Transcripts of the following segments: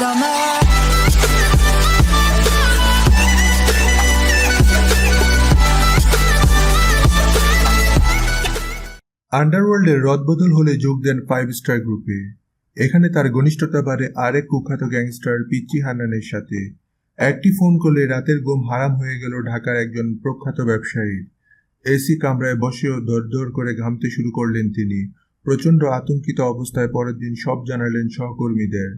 summer. আন্ডারওয়ার্ল্ডের রদবদল হলে যোগ দেন ফাইভ স্টার গ্রুপে এখানে তার ঘনিষ্ঠতা বাড়ে আরেক কুখ্যাত গ্যাংস্টার পিচ্চি হান্নানের সাথে। একটি ফোন করলে রাতের ঘুম হারাম হয়ে গেল ঢাকার একজন প্রখ্যাত ব্যবসায়ী। এসি কামরায় বসেও দরদর করে ঘামতে শুরু করলেন তিনি। প্রচণ্ড আতঙ্কিত অবস্থায় পরের দিন সব জানালেন সহকর্মীদের।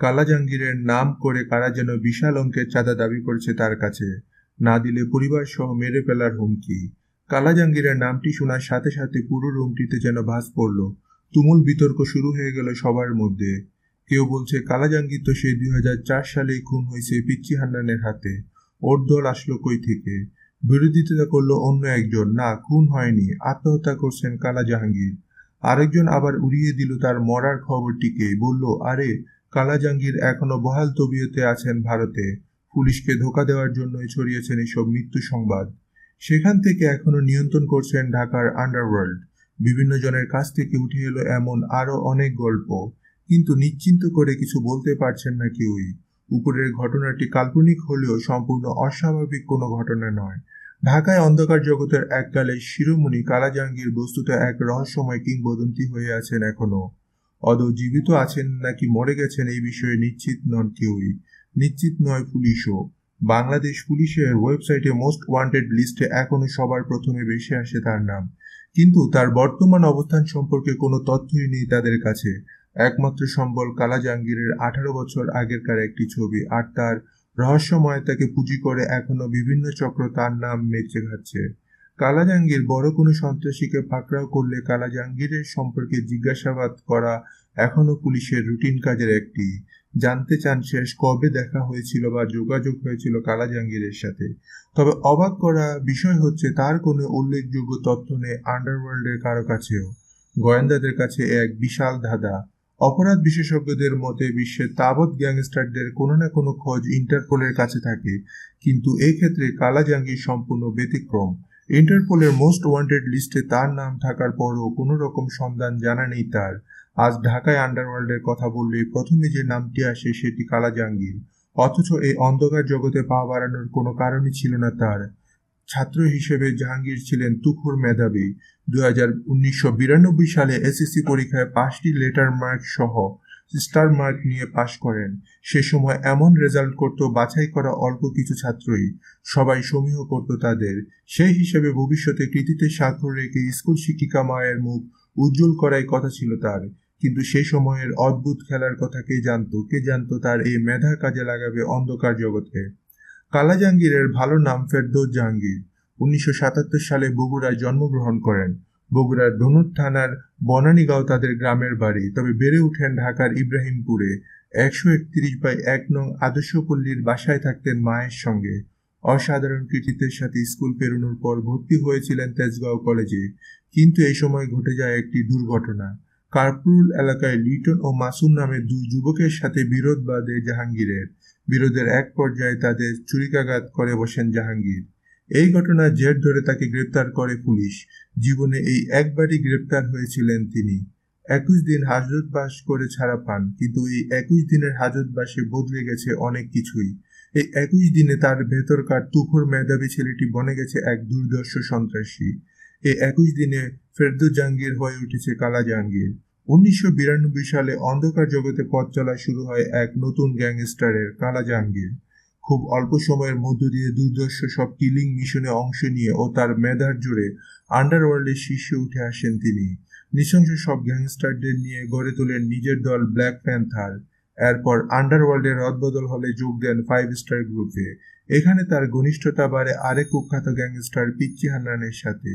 কালা জাহাঙ্গীরের নাম করে কারা যেন বিশাল অঙ্কের চাঁদা দাবি করেছে তার কাছে, না দিলে পরিবার সহ মেরে ফেলার হুমকি। কালা জাহাঙ্গীরের নামটি শোনার সাথে সাথে পুরো রুমটিতে যেন ভাস পড়ল। তুমুল বিতর্ক শুরু হয়ে গেল সবার মধ্যে। কেউ বলছে কালা তো সেই দুই হাজার সালেই খুন হয়েছে পিচ্চি হান্নানের হাতে। ওর দল আসলো কই থেকে? বিরোধিতা করল অন্য একজন। না, খুন হয়নি। আত্মহত্যা করছেন কালা জাহাঙ্গীর আরেকজন আবার উড়িয়ে দিল তার মরার খবরটিকে। বলল, আরে কালা জাহাঙ্গীর এখনও বহাল তবিয়তে আছেন ভারতে। পুলিশকে ধোকা দেওয়ার জন্যই ছড়িয়েছেন এসব মৃত্যু সংবাদ। সেখান থেকে এখনও নিয়ন্ত্রণ করছেন ঢাকার আন্ডারওয়ার্ল্ড বিভিন্ন জনের কাছ থেকে উঠে এলো এমন আরও অনেক গল্প। কিন্তু নিশ্চিন্ত করে কিছু বলতে পারছেন না কেউই। উপরের ঘটনাটি কাল্পনিক হলেও সম্পূর্ণ অস্বাভাবিক কোনো ঘটনা নয়। ঢাকায় অন্ধকার জগতের এককালে শিরোমণি কালা জাহাঙ্গীর বস্তুত এক রহস্যময় কিংবদন্তি হয়ে আছেন এখনও। অদৌ জীবিত আছেন নাকি মরে গেছেন এই বিষয়ে নিশ্চিত নন কেউই। নিশ্চিত নয় পুলিশও। বাংলাদেশ পুলিশের ওয়েবসাইটে মোস্ট ওয়ান্টেড লিস্টে এখনও সবার প্রথমে বেশি আসে তার নাম। কিন্তু তার বর্তমান অবস্থান সম্পর্কে কোনো তথ্যই নেই তাদের কাছে। একমাত্র সম্বল কালা জাহাঙ্গীরের আঠারো বছর আগেরকার একটি ছবি, আর তার রহস্যময়তাকে পুঁজি করে এখনও বিভিন্ন চক্র তার নাম মেচে খাচ্ছে। কালা জাহাঙ্গীর বড় কোনো সন্ত্রাসীকে পাকড়াও করলে কালা জাহাঙ্গীরের সম্পর্কে জিজ্ঞাসাবাদ করা এখনও পুলিশের রুটিন কাজের একটি। জানতে চান শেষ কবে দেখা হয়েছিল বা যোগাযোগ হয়েছিল কালা জাহাঙ্গীরের সাথে। তবে অবাক করা বিষয় হচ্ছে, তার কোনো উল্লেখযোগ্য তথ্য নেই আন্ডারওয়ার্ল্ডের কারও কাছেও। গোয়েন্দাদের কাছে এক বিশাল ধাঁধা। অপরাধ বিশেষজ্ঞদের মতে, বিশ্বের তাবৎ গ্যাংস্টারদের কোনো না কোনো খোঁজ ইন্টারপোলের কাছে থাকে। কিন্তু এই ক্ষেত্রে কালা জাহাঙ্গীর সম্পূর্ণ ব্যতিক্রম। ইন্টারপোলের মোস্ট ওয়ান্টেড লিস্টে তার নাম থাকার পরও কোনো রকম সন্ধান জানা নেই তার। আজ ঢাকায় আন্ডারওয়ার্ল্ডের কথা বললে প্রথমে যে নামটি আসে সেটি কালা জাহাঙ্গীর অথচ এই অন্ধকার জগতে পা বাড়ানোর কোনো কারণই ছিল না তার। ছাত্র হিসেবে জাহাঙ্গীর ছিলেন তুখুর মেধাবী। দু হাজার সালে এসএসসি পরীক্ষায় পাঁচটি লেটার মার্ক সহ স্টার মার্ক নিয়ে পাশ করেন। সে সময় এমন রেজাল্ট করত, বাছাই করা অল্প কিছু ছাত্রই সবাই সমীহ করত তাদের। সেই হিসেবে ভবিষ্যতে কৃতিতে স্বাক্ষর রেখে স্কুল শিক্ষিকা মায়ের মুখ উজ্জ্বল করাই কথা ছিল তার। কিন্তু সেই সময়ের অদ্ভুত খেলার কথা কে জানতো? কে জানতো তার এই মেধা কাজে লাগাবে অন্ধকার জগতে কালা জাহাঙ্গীরের ভালো নাম ফেরদৌস জাহাঙ্গীর। উনিশশো সাতাত্তর সালে বগুড়ায় জন্মগ্রহণ করেন। বগুড়ার ধনুর থানার বনানীগাঁও তাদের গ্রামের বাড়ি। তবে বেড়ে ওঠেন ঢাকার ইব্রাহিমপুরে। একশো একত্রিশ বাই এক নং আদর্শপল্লীর বাসায় থাকতেন মায়ের সঙ্গে। অসাধারণ কৃতিত্বের সাথে স্কুল পেরোনোর পর ভর্তি হয়েছিলেন তেজগাঁও কলেজে। কিন্তু এই সময় ঘটে যায় একটি দুর্ঘটনা। কার্পুল এলাকায় লিটন ও মাসুম নামে দুই যুবকের সাথে বিরোধ বাদে জাহাঙ্গীরের। বিরোধের এক পর্যায়ে তাদের ছুরিকাঘাত করে বসেন জাহাঙ্গীর। এই ঘটনার জের ধরে তাকে গ্রেপ্তার করে পুলিশ। জীবনে এই একবারই গ্রেপ্তার হয়েছিলেন তিনি। একুশ দিন হাজতবাস করে ছাড়া পান, কিন্তু এই একুশ দিনের হাজতবাসে বদলে গেছে অনেক কিছুই। এই একুশ দিনে তার ভেতরকার তুখর মেধাবী ছেলেটি বনে গেছে এক দুর্দর্শ সন্ত্রাসী। এই একুশ দিনে ফেরদৌস জাহাঙ্গীর হয়ে উঠেছে কালা জাহাঙ্গীর উনিশশো বিরানব্বই সালে অন্ধকার জগতে পথ চলা শুরু হয় এক নতুন গ্যাংস্টারের কালা জাহাঙ্গীর খুব অল্প সময়ের মধ্য দিয়ে দুর্দর্শ সব কিলিং মিশনে অংশ নিয়ে ও তার মেধার জোরে আন্ডারওয়ার্ল্ডের শীর্ষে উঠে আসেন তিনি। নৃশংস সব গ্যাংস্টারদের নিয়ে গড়ে তোলেন নিজের দল ব্ল্যাক প্যান্থার এরপর আন্ডারওয়ার্ল্ডের রদবদল হলে যোগ দেন ফাইভ স্টার গ্রুপে এখানে তার ঘনিষ্ঠতা বাড়ে আরেক কুখ্যাত গ্যাংস্টার পিচ্চি হান্নানের সাথে।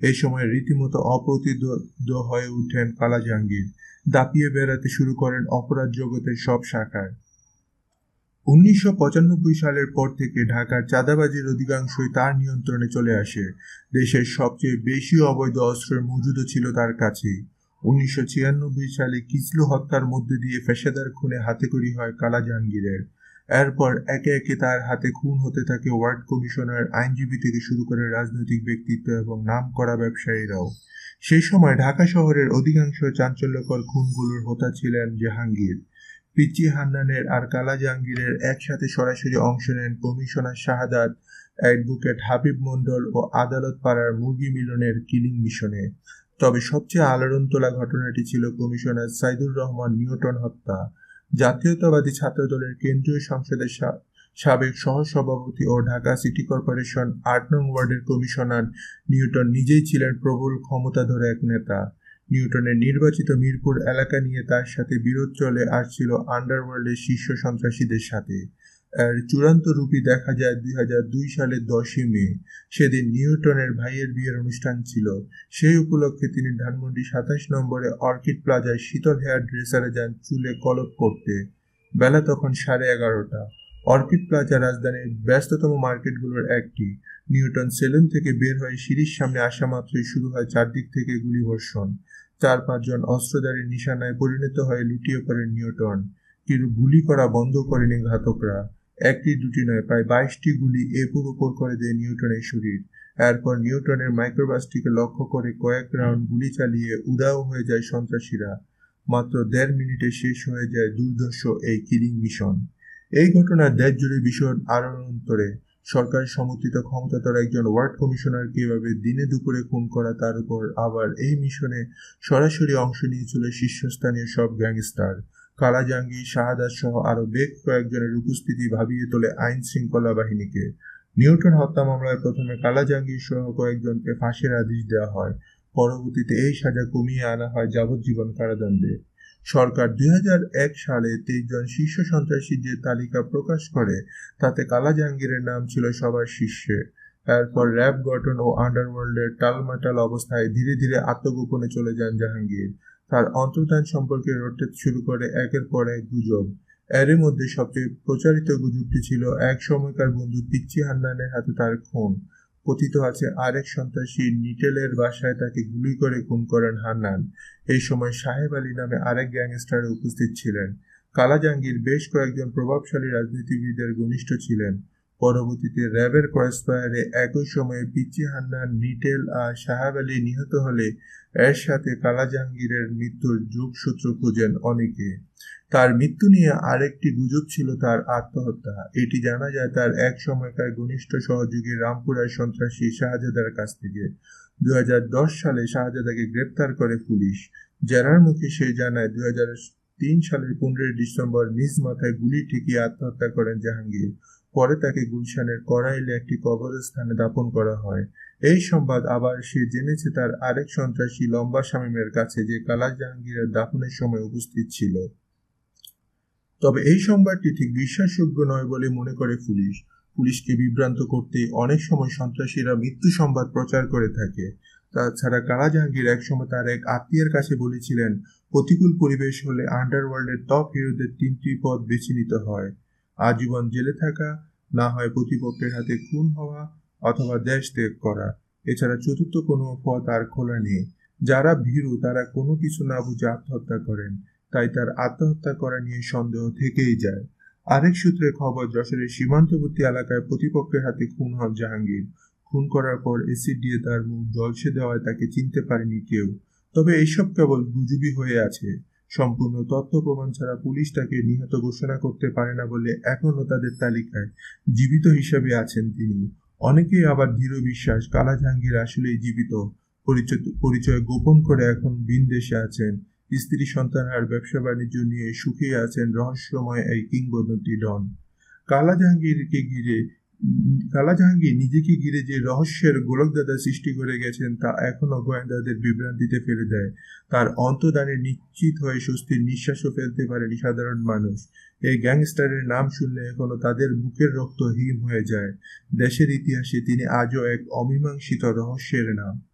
এই সময় রীতিমতো অপ্রতিদ্বন্দ্ব হয়ে উঠেন কালা জাহাঙ্গীর দাপিয়ে বেড়াতে শুরু করেন অপরাধ জগতের সব শাখায়। উনিশশো পঁচানব্বই সালের পর থেকে ঢাকার চাঁদাবাজির অধিকাংশই তার নিয়ন্ত্রণে চলে আসে। দেশের সবচেয়ে বেশি অবৈধ অস্ত্রের মজুদও ছিল তার কাছেই। উনিশশো ছিয়ানব্বই সালে কিসলু হত্যার মধ্যে দিয়ে পেশাদার খুনে হাতেখড়ি হয় কালা জাহাঙ্গীরের এরপর একে একে তার হাতে খুন হতে থাকে ওয়ার্ড কমিশনার, আইনজীবী থেকে শুরু করে রাজনৈতিক ব্যক্তিত্ব এবং নাম করা ব্যবসায়ীরাও। সেই সময় ঢাকা শহরের অধিকাংশ চাঞ্চল্যকর খুনগুলোর হোতা ছিলেন জাহাঙ্গীর। পিচ্চি হান্নানের আর কালা জাহাঙ্গীরের একসাথে সরাসরি অংশ নেন কমিশনার শাহাদাত অ্যাডভোকেট হাবিব মণ্ডল ও আদালত পাড়ার মুরগি মিলনের কিলিং মিশনে। তবে সবচেয়ে আলোড়ন তোলা ঘটনাটি ছিল কমিশনার সাইদুর রহমান নিউটন হত্যা। জাতীয়তাবাদী ছাত্রদলের কেন্দ্রীয় সংসদের সাবেক সহসভাপতি ও ঢাকা সিটি কর্পোরেশন আট নং ওয়ার্ডের কমিশনার নিউটন নিজেই ছিলেন প্রবল ক্ষমতাধর এক নেতা। নিউটনের নির্বাচিত মিরপুর এলাকা নিয়ে তার সাথে বিরোধ চলে আসছিল আন্ডারওয়ার্ল্ডের শীর্ষ সন্ত্রাসীদের সাথে। এর চূড়ান্ত রূপই দেখা যায় দুই হাজার দুই সালের দশই মে। সেদিন নিউটনের ভাইয়ের বিয়ের অনুষ্ঠান ছিল। সেই উপলক্ষে তিনি ধানমন্ডি সাতাশ নম্বরে অর্কিড প্লাজায় শীতল হেয়ার ড্রেসারে যান চুলে কলপ করতে। বেলা তখন সাড়ে এগারোটা। অর্কিড প্লাজা রাজধানীর ব্যস্ততম মার্কেটগুলোর একটি। নিউটন সেলুন থেকে বের হয়ে সিঁড়ির সামনে আসা মাত্রই শুরু হয় চারদিক থেকে গুলিবর্ষণ। চার পাঁচজন অস্ত্রধারী নিশানায় পরিণত হয়ে লুটিয়ে পড়েন নিউটন। কিন্তু গুলি করা বন্ধ করেনি ঘাতকরা। একটি দুটি নয়, প্রায় বাইশটি গুলি এপুর ওপর করে দেয় নিউটনের শরীর। এরপর নিউটনের মাইক্রোবাসটিকে লক্ষ্য করে কয়েক রাউন্ড গুলি চালিয়ে উদাও হয়ে যায় সন্ত্রাসীরা। মাত্র দেড় মিনিটে শেষ হয়ে যায় দুর্ধর্ষ এই কিলিং মিশন। এই ঘটনার দেশ জুড়ে ভীষণ আলোড়ন্তরে সরকার সমর্থিত ক্ষমতাধর একজন ওয়ার্ড কমিশনার এভাবে দিনে দুপুরে খুন করা তার উপর আবার এই মিশনে সরাসরি অংশ নিয়েছিল শীর্ষস্থানীয় সব গ্যাংস্টার। কালা শাহাদাত সহ আরও বেশ কয়েকজনের উপস্থিতি ভাবিয়ে তোলে আইন শৃঙ্খলা বাহিনীকে। নিউটন হত্যা মামলায় প্রথমে কালা সহ কয়েকজনকে ফাঁসির আদেশ দেওয়া হয়। পরবর্তীতে এই সাজা কমিয়ে আনা হয় যাবজ্জীবন কারাদণ্ডে। সরকার দুই হাজার এক সালে তেইশ জন শীর্ষ সন্ত্রাসীর যে তালিকা প্রকাশ করে, তাতে কালা জাহাঙ্গীরের নাম ছিল সবার শীর্ষে। এরপর র্যাব গঠন ও আন্ডারওয়ার্ল্ডের টালমাটাল অবস্থায় ধীরে ধীরে আত্মগোপনে চলে যান জাহাঙ্গীর। তার অন্তর্ধান সম্পর্কে রটতে শুরু করে একের পর এক গুজব। এর মধ্যে সবচেয়ে প্রচারিত গুজবটি ছিল, এক সময়কার বন্ধু পিচ্চি হান্নানের হাতে তার খুন। কথিত আছে, আরেক সন্ত্রাসী নিটেলের বাসায় তাকে গুলি করে খুন করেন হান্নান। এই সময় সাহেব আলী নামে আরেক গ্যাংস্টার উপস্থিত ছিলেন। কালা বেশ কয়েকজন প্রভাবশালী রাজনীতিবিদের ঘনিষ্ঠ ছিলেন। পরবর্তীতে র্যাবের ক্রসফায়ারে একই সময়ে পিচ্চি হান্নান, নিটেল আর সাহেব আলী নিহত হলে এর সাথে কালা জাহাঙ্গীরের মৃত্যুর যোগসূত্র খুঁজেন অনেকে। তার মৃত্যু নিয়ে আরেকটি গুজব ছিল তার আত্মহত্যা। এটি জানা যায় তার এক সময়কার ঘনিষ্ঠ সহযোগী রামপুরার সন্ত্রাসী শাহজাদার কাছ থেকে। দুই হাজার দশ সালে শাহজাদাকে গ্রেপ্তার করে পুলিশ। জেরার মুখে সে জানায়, দুই হাজার তিন সালের পনেরোই ডিসেম্বর নিজ মাথায় গুলি ঠেকিয়ে আত্মহত্যা করেন জাহাঙ্গীর। পরে তাকে গুলশানের করাইলে একটি কবরস্থানে দাপন করা হয়। এই সংবাদ আবার সে জেনেছে তার আরেক সন্ত্রাসী লম্বা শামীমের কাছে যে কালা জাহাঙ্গীরের দাফনের সময় উপস্থিত ছিল। তবে এই সংবাদটি ঠিক বিশ্বাসযোগ্য নয় বলে মনে করে পুলিশ। পুলিশকে বিভ্রান্ত করতে অনেক সময় সন্ত্রাসীরা মৃত্যু সংবাদ প্রচার করে থাকে। তাছাড়া কালা জাহাঙ্গীর একসময় তার এক আত্মীয়ের কাছে বলেছিলেন, প্রতিকূল পরিবেশ হলে আন্ডারওয়ার্ল্ডের টপ হিরোদের তিনটি পথ বেছে নিতে হয়। আজীবন জেলে থাকা, না হয় প্রতিপক্ষের হাতে খুন হওয়া অথবা দেশ ত্যাগ করা। এছাড়া চতুর্থ কোনো পথ আর খোলা নেই। যারা ভীরু, তারা কোনো কিছু না বুঝে আত্মহত্যা করেন। তাই তার আত্মহত্যা করা নিয়ে সন্দেহ থেকেই যায়। আরেক সূত্রের খবর, যশোরের সীমান্তবর্তী এলাকায় প্রতিপক্ষের হাতে খুন হন জাহাঙ্গীর। খুন করার পর এসিড দিয়ে তার মুখ জলসে দেওয়ায় তাকে চিনতে পারেনি কেউ। তবে এইসব কেবল গুজুবি হয়ে আছে। সম্পূর্ণ তথ্য প্রমাণ ছাড়া পুলিশ তাকে নিহত ঘোষণা করতে পারে না বলে এখনও তাদের তালিকায় জীবিত হিসাবে আছেন তিনি। অনেকেই আবার দৃঢ় বিশ্বাস কালা জাহাঙ্গীর আসলেই জীবিত। পরিচয় পরিচয় গোপন করে এখন ভিন দেশে আছেন। স্ত্রী, সন্তান আর ব্যবসা বাণিজ্য নিয়ে সুখে আছেন রহস্যময় এই কিংবদন্তি ডন। কালা জাহাঙ্গীরকে ঘিরে কালা জাহাঙ্গীর নিজেকে ঘিরে যে রহস্যের গোলকদাদা সৃষ্টি করে গেছেন, তা এখনও গোয়েন্দাদের বিভ্রান্তিতে ফেলে দেয়। তার অন্তদানে নিশ্চিত হয়ে স্বস্তির নিঃশ্বাসও ফেলতে পারেনি সাধারণ মানুষ। এই গ্যাংস্টারের নাম শুনলে এখনও তাদের বুকের রক্ত হিম হয়ে যায়। দেশের ইতিহাসে তিনি আজও এক অমীমাংসিত রহস্যের নাম।